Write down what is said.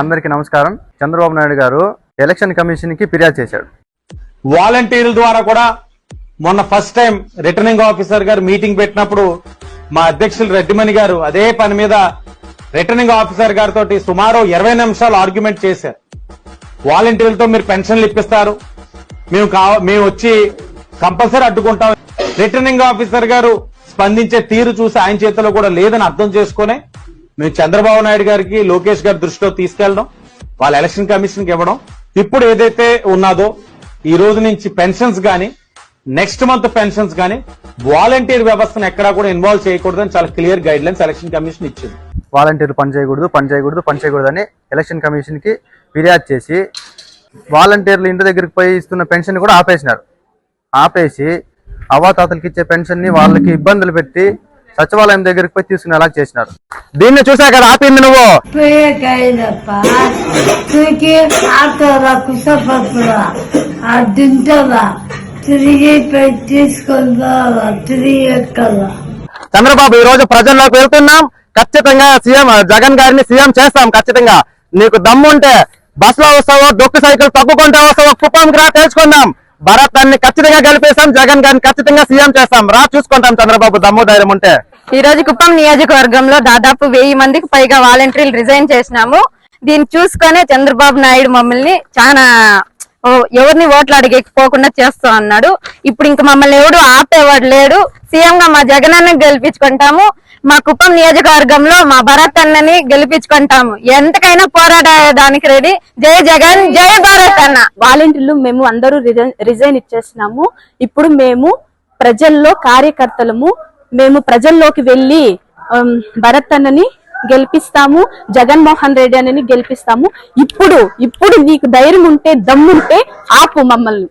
అందరికీ నమస్కారం. చంద్రబాబు నాయుడు గారు ఎలక్షన్ కమిషన్కి ఫిర్యాదు చేశాడు. వాలంటీర్ల ద్వారా కూడా మొన్న ఫస్ట్ టైం రిటర్నింగ్ ఆఫీసర్ గారు మీటింగ్ పెట్టినప్పుడు మా అధ్యక్షులు రెడ్డిమణి గారు అదే పని మీద రిటర్నింగ్ ఆఫీసర్ గారితో సుమారు ఇరవై నిమిషాలు ఆర్గ్యుమెంట్ చేశారు. వాలంటీర్లతో మీరు పెన్షన్లు ఇప్పిస్తారు. మేము కావ మేము వచ్చి కంపల్సరీ అడ్డుకుంటాం. రిటర్నింగ్ ఆఫీసర్ గారు స్పందించే తీరు చూసి ఆయన చేతిలో కూడా లేదని అర్థం చేసుకునే మేము చంద్రబాబు నాయుడు గారికి లోకేష్ గారి దృష్టిలో తీసుకెళ్ళడం వాళ్ళ ఎలక్షన్ కమిషన్కి ఇవ్వడం ఇప్పుడు ఏదైతే ఉన్నదో ఈ రోజు నుంచి పెన్షన్స్ కానీ నెక్స్ట్ మంత్ పెన్షన్స్ కానీ వాలంటీర్ వ్యవస్థను ఎక్కడా కూడా ఇన్వాల్వ్ చేయకూడదని చాలా clear guidelines election commission ఇచ్చింది. వాలంటీర్లు పని చేయకూడదు పని చేయకూడదు పని చేయకూడదు అని ఎలక్షన్ కమిషన్కి ఫిర్యాదు చేసి వాలంటీర్లు ఇంటి దగ్గరికి పోయి ఇస్తున్న పెన్షన్ కూడా ఆపేసినారు. ఆపేసి అవ్వాతాతలకి ఇచ్చే పెన్షన్ని వాళ్ళకి ఇబ్బందులు పెట్టి సచివాలయం దగ్గరికి పోయి తీసుకునేలా చేసినారు. దీన్ని చూసా కదా ఆపింది నువ్వు. తిరిగి చంద్రబాబు ఈ రోజు ప్రజల్లోకి వెళ్తున్నాం. ఖచ్చితంగా సీఎం జగన్ గారిని సీఎం చేస్తాం ఖచ్చితంగా. నీకు దమ్ముంటే బస్లో వస్తావో డొక్కు సైకిల్ తప్పుకుంటే వస్తావో కుప్పంకి రా తెలుసుకుందాం భరత్ అన్ని ఖచ్చితంగా గెలిపేస్తాం జగన్ గారిని ఖచ్చితంగా సీఎం చేస్తాం. రా చూసుకుంటాం చంద్రబాబు దమ్ము ధైర్యం ఉంటే. ఈ రోజు కుప్పం నియోజకవర్గంలో దాదాపు వెయ్యి మందికి పైగా వాలంటీర్లు రిజైన్ చేసినాము. దీన్ని చూసుకొని చంద్రబాబు నాయుడు మమ్మల్ని చాలా ఎవరిని ఓట్లు అడిగకపోకుండా చేస్తా అన్నాడు. ఇప్పుడు ఇంకా మమ్మల్ని ఎవడు ఆపేవాడు లేడు. సీఎం గా మా జగన్ అన్న గెలిపించుకుంటాము. మా కుప్పం నియోజకవర్గంలో మా భరత్ అన్నని గెలిపించుకుంటాము ఎంతకైనా పోరాడడానికి రెడీ. జై జగన్ జై భారత్ అన్న. వాలంటీర్లు మేము అందరూ రిజైన్ రిజైన్ ఇచ్చేసినాము. ఇప్పుడు మేము ప్రజల్లో కార్యకర్తలము. మేము ప్రజల్లోకి వెళ్ళి భరత్ అన్నని గెలిపిస్తాము జగన్మోహన్ రెడ్డి అన్నని గెలిపిస్తాము. ఇప్పుడు ఇప్పుడు నీకు ధైర్యం ఉంటే దమ్ముంటే ఆపు మమ్మల్ని.